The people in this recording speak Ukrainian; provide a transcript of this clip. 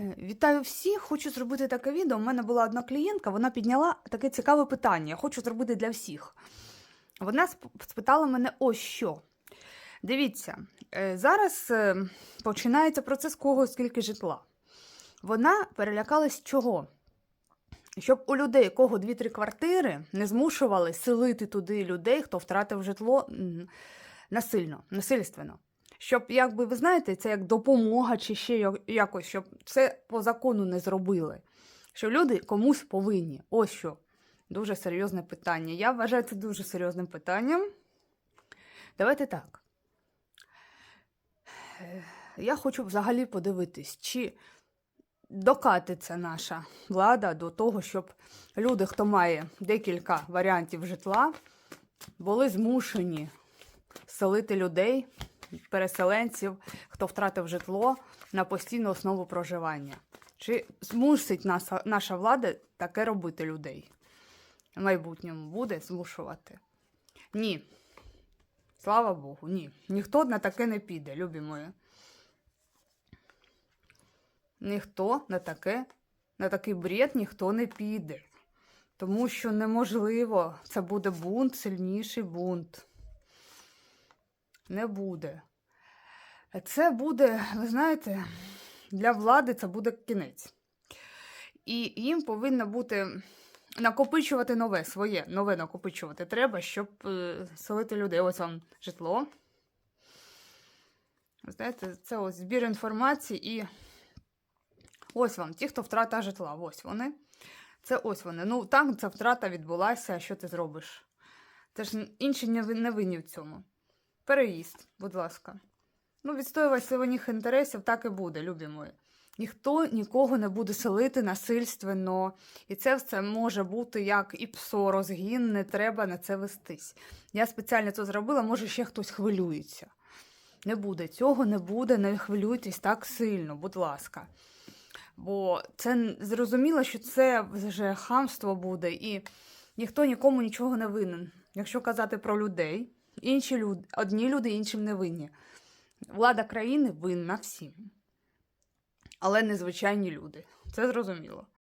Е, Вітаю всіх! Хочу зробити таке відео. У мене була одна клієнтка, вона підняла таке цікаве питання. Хочу зробити для всіх. Вона спитала мене ось що. Дивіться, е, зараз е, починається процес кого скільки житла. Вона перелякалась чого? Щоб у людей, кого 2-3 квартири, не змушували селити туди людей, хто втратив житло насильно, насильственно. Щоб, якби ви знаєте, це як допомога чи ще якось, щоб це по закону не зробили. Що люди комусь повинні. Ось що. Дуже серйозне питання. Я вважаю це дуже серйозним питанням. Давайте так. Е, Я хочу взагалі подивитись, чи докатиться наша влада до того, щоб люди, хто має декілька варіантів житла, були змушені селити людей, переселенців, хто втратив житло на постійну основу проживання. Чи змусить наша, наша влада таке робити людей? В майбутньому буде змушувати? Ні. Слава Богу, ні. Ніхто на таке не піде, любі мої. Ніхто на таке, на такий бред ніхто не піде. Тому що неможливо, це буде бунт, сильніший бунт. Не буде. Це буде, ви знаєте, для влади це буде кінець. І їм повинно бути накопичувати нове, своє, нове накопичувати треба, щоб е, селити людей. Ось вам житло. Знаєте, це ось збір інформації і ось вам ті, хто втрата житла. Ось вони. Це ось вони. Ну, так, ця втрата відбулася, що ти зробиш? Це ж інші не винні в цьому. Переїзд, будь ласка. Ну, відстоювати своїх інтересів так і буде, любі мої. Ніхто нікого не буде селити насильственно. І це все може бути як і псо, розгін, не треба на це вестись. Я спеціально це зробила, може ще хтось хвилюється. Не буде цього, не буде, не хвилюйтесь так сильно, будь ласка. Бо це зрозуміло, що це вже хамство буде, і ніхто нікому нічого не винен. Якщо казати про людей, інші люди, одні люди іншим не винні. Влада країни винна всім. Але незвичайні люди. Це зрозуміло.